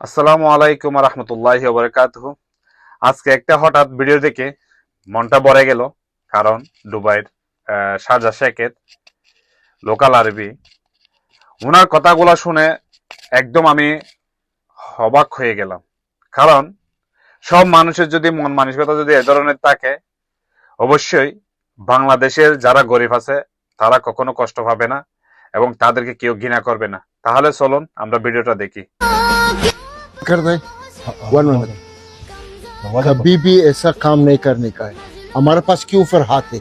আসসালামু আলাইকুম রহমতুল্লাহ বরকাতহ। আজকে একটা হঠাৎ ভিডিও দেখে মনটা ভরে গেল, কারণ দুবাইয়ের শারজা শেখের লোকাল আরবি। ওনার কথাগুলো শুনে একদম আমি হবাক হয়ে গেলাম। কারণ সব মানুষের যদি মন মানসিকতা যদি এ ধরনের থাকে, অবশ্যই বাংলাদেশের যারা গরিব আছে, তারা কখনো কষ্ট পাবে না এবং তাদেরকে কেউ ঘৃণা করবে না। তাহলে চলুন আমরা ভিডিওটা দেখি। कर दे वन मिनट कभी भी ऐसा काम नहीं करने का है। हमारे पास क्यों फिर हाथ है?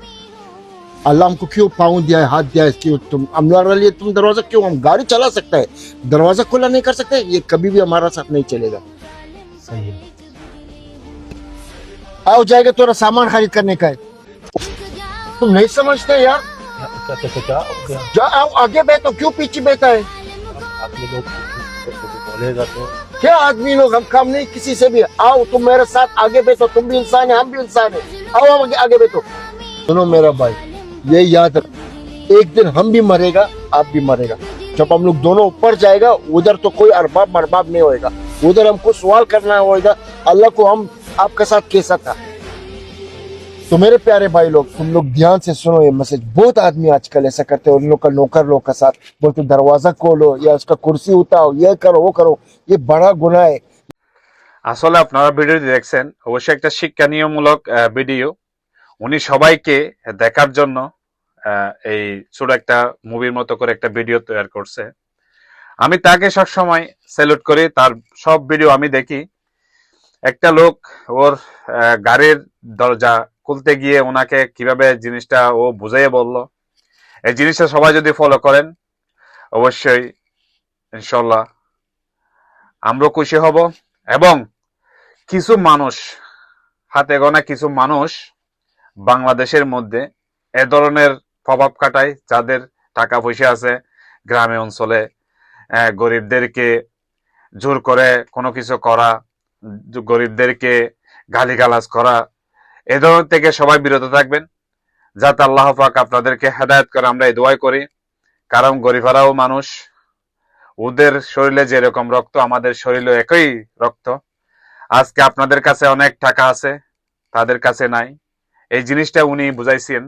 अल्लाह हमको क्यों पाँव दिया है हाथ दिया है क्यों तुम हमारे लिए तुम दरवाज़ा क्यों हम गाड़ी चला सकते हैं? दरवाज़ा खुला नहीं कर सकते? ये कभी भी हमारा साथ नहीं चलेगा। सही है। आओ जाएगा थोड़ा सामान खरीद करने का है। तुम नहीं समझते यार। क्या क्या क्या क्या? जा आओ आगे बैठो क्यों पीछे बैठा है। क्या आदमी लोग हम काम नहीं किसी से भी। आओ तुम मेरे साथ आगे बैठो तुम भी इंसान है हम भी इंसान है। आओ हम आगे, आगे बैठो। सुनो मेरा भाई ये याद रख। एक दिन हम भी मरेगा आप भी मरेगा। जब हम लोग दोनों ऊपर जाएगा उधर तो कोई अरबाब मरबाब नहीं होएगा। उधर हमको सवाल करना होएगा अल्लाह को हम आपके साथ कैसा था? तो मेरे प्यारे भाई लोग तुम लोग ध्यान से सुनो ये मैसेज बहुत आदमी आजकल ऐसा करते हैं उन लोग का नौकर लोग का साथ बोलते दरवाजा खोलो या उसका कुर्सी उठाओ ये करो वो करो ये बड़ा गुनाह है আসলে আপনারা ভিডিওটি দেখছেন অবশ্যই একটা শিক্ষানীয়মূলক আহ, ভিডিও উনি সবাইকে দেখার জন্য আহ, এই ছোট একটা মুভির মতো করে একটা ভিডিও তৈরি করছে আমি তাকে সবসময় স্যালুট করি তার সব ভিডিও আমি দেখি একটা লোক ওর আহ, গাড়ির দরজা খুলতে গিয়ে ওনাকে কীভাবে জিনিসটা ও বুঝাইয়ে বলল। এই জিনিসটা সবাই যদি ফলো করেন, অবশ্যই, ইনশাল্লাহ আমরা খুশি হব। এবং কিছু মানুষ, হাতে গোনা কিছু মানুষ বাংলাদেশের মধ্যে এ ধরনের প্রভাব কাটায় যাদের টাকা পয়সা আছে গ্রামে, অঞ্চলে গরিবদেরকে জোর করে কোনো কিছু করা, গরিবদেরকে গালিগালাজ করা এ ধরনের থেকে সবাই বিরত থাকবেন। যাতে আল্লাহ পাক আপনাদেরকে হেদায়ত করে আমরা এই দোয়াই করি। কারণ গরিবারাও মানুষ। ওদের শরীরে যেরকম রক্ত, আমাদের শরীরে একই রক্ত। আজকে আপনাদের কাছে অনেক টাকা আছে, তাদের কাছে নাই। এই জিনিসটা উনি বুঝাইছেন।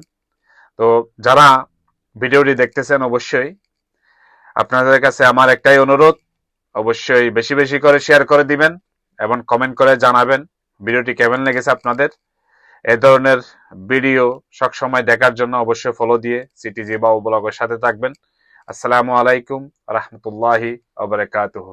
তো যারা ভিডিওটি দেখতেছেন, অবশ্যই আপনাদের কাছে আমার একটাই অনুরোধ, অবশ্যই বেশি বেশি করে শেয়ার করে দিবেন এবং কমেন্ট করে জানাবেন। ভিডিওটি কেমন লেগেছে আপনাদের? এ ধরনের ভিডিও সবসময় দেখার জন্য অবশ্যই ফলো দিয়ে সিটিজি বা ব্লগের সাথে থাকবেন। আসসালামু আলাইকুম, রহমতুল্লাহি আবরকাতুহ